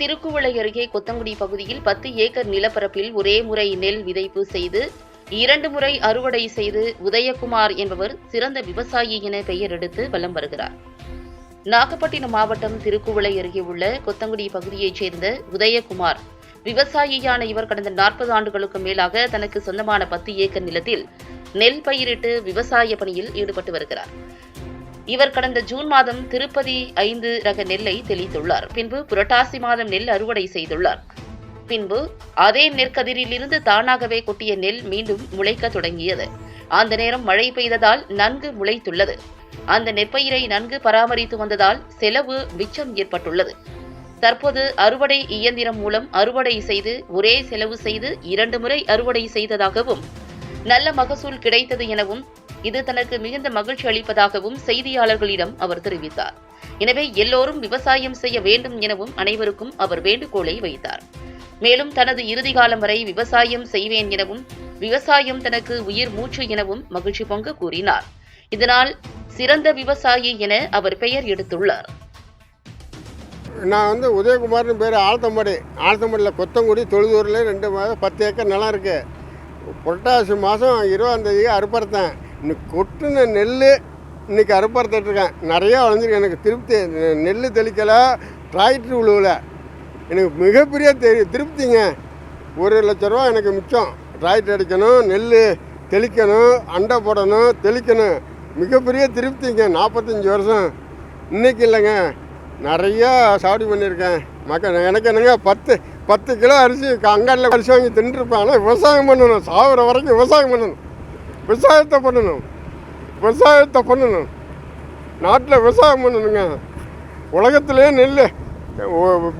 திருக்குவளை அருகே கொத்தங்குடி பகுதியில் பத்து ஏக்கர் நிலப்பரப்பில் ஒரே முறை நெல் விதைப்பு செய்து இரண்டு முறை அறுவடை செய்து உதயகுமார் என்பவர் சிறந்த விவசாயி என பெயர் எடுத்து வலம் வருகிறார். நாகப்பட்டினம் மாவட்டம் திருக்குவளை அருகே உள்ள கொத்தங்குடி பகுதியைச் சேர்ந்த உதயகுமார் விவசாயியான இவர் கடந்த நாற்பது ஆண்டுகளுக்கு மேலாக தனக்கு சொந்தமான பத்து ஏக்கர் நிலத்தில் நெல் பயிரிட்டு விவசாய பணியில் ஈடுபட்டு வருகிறார். இவர் கடந்த ஜூன் மாதம் திருப்பதி ஐந்து ரக நெல்லை தெளித்துள்ளார். பின்பு புரட்டாசி மாதம் நெல் அறுவடை செய்துள்ளார். பின்பு அதே நெற்கதிரிலிருந்து தானாகவே கொட்டிய நெல் மீண்டும் முளைக்க தொடங்கியது. அந்த நேரம் மழை பெய்ததால் நன்கு முளைத்துள்ளது. அந்த நெற்பயிரை நன்கு பராமரித்து வந்ததால் செலவு மிச்சம் ஏற்பட்டுள்ளது. தற்போது அறுவடை இயந்திரம் மூலம் அறுவடை செய்து ஒரே செலவு செய்து இரண்டு முறை அறுவடை செய்ததாகவும் நல்ல மகசூல் கிடைத்தது எனவும் இது தனக்கு மிகுந்த மகிழ்ச்சி அளிப்பதாகவும் செய்தியாளர்களிடம் அவர் தெரிவித்தார். எனவே எல்லோரும் விவசாயம் செய்ய வேண்டும் எனவும் அனைவருக்கும் அவர் வேண்டுகோளை வைத்தார். மேலும் தனது இறுதி காலம் வரை விவசாயம் செய்வேன் எனவும் விவசாயம் தனக்கு உயிர் மூச்சு எனவும் மகிழ்ச்சி பொங்க கூறினார். இதனால் சிறந்த விவசாயி என அவர் பெயர் எடுத்துள்ளார். நான் வந்து உதயகுமார்னு பேர் ஆழ்த்தம்படி ஆழ்த்தம்படியில் கொத்தங்குடி தொழுதூரில் ரெண்டு மாதம் பத்து ஏக்கர் நிலம் இருக்குது புரட்டாசி மாதம் இருபதாந்தேதி அறுப்பறுத்தேன். இன்னைக்கு கொட்டின நெல் இன்னைக்கு அறுப்பறுத்துட்ருக்கேன் நிறையா வளைஞ்சிருக்கு எனக்கு திருப்தி நெல் தெளிக்கலை டிராக்டர் உழுவில். எனக்கு மிகப்பெரிய தெரி திருப்திங்க. ஒரு லட்ச ரூபா எனக்கு மிச்சம். டிராக்டர் அடிக்கணும் நெல் தெளிக்கணும் அண்டை போடணும் தெளிக்கணும். மிகப்பெரிய திருப்திங்க. நாற்பத்தஞ்சி வருஷம். இன்னைக்கு இல்லைங்க. நிறையா சாவடி பண்ணியிருக்கேன். மக்கள் எனக்கு என்னங்க பத்து பத்து கிலோ அரிசி அங்காடியில் அரிசி வாங்கி தின்றுருப்பேன் ஆனால் விவசாயம் பண்ணணும். சாகுற வரைக்கும் விவசாயம் பண்ணணும். விவசாயத்தை பண்ணணும். விவசாயத்தை பண்ணணும். நாட்டில் விவசாயம் பண்ணணுங்க. உலகத்திலே நெல்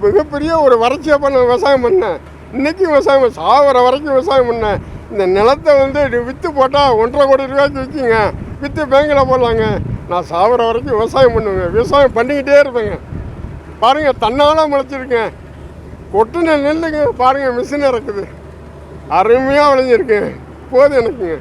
மிகப்பெரிய ஒரு வறட்சியாக பண்ண விவசாயம் பண்ணேன். இன்றைக்கும் விவசாயம் சாவர வரைக்கும் விவசாயம் பண்ணேன். இந்த நிலத்தை வந்து விற்று போட்டால் ஒன்றரை கோடி ரூபாய்க்கு விற்கிங்க விற்று பேங்கில் போடலாங்க. நான் சாவர வரைக்கும் விவசாயம் பண்ணுவேங்க. விவசாயம் பண்ணிக்கிட்டே இருப்பேங்க. பாருங்கள் தன்னால் முளைச்சிருக்கேன். கொட்டின நெல்லுங்க பாருங்கள் மிஷின் இறக்குது. அருமையாக விளைஞ்சிருக்கேன் போதும் எனக்குங்க.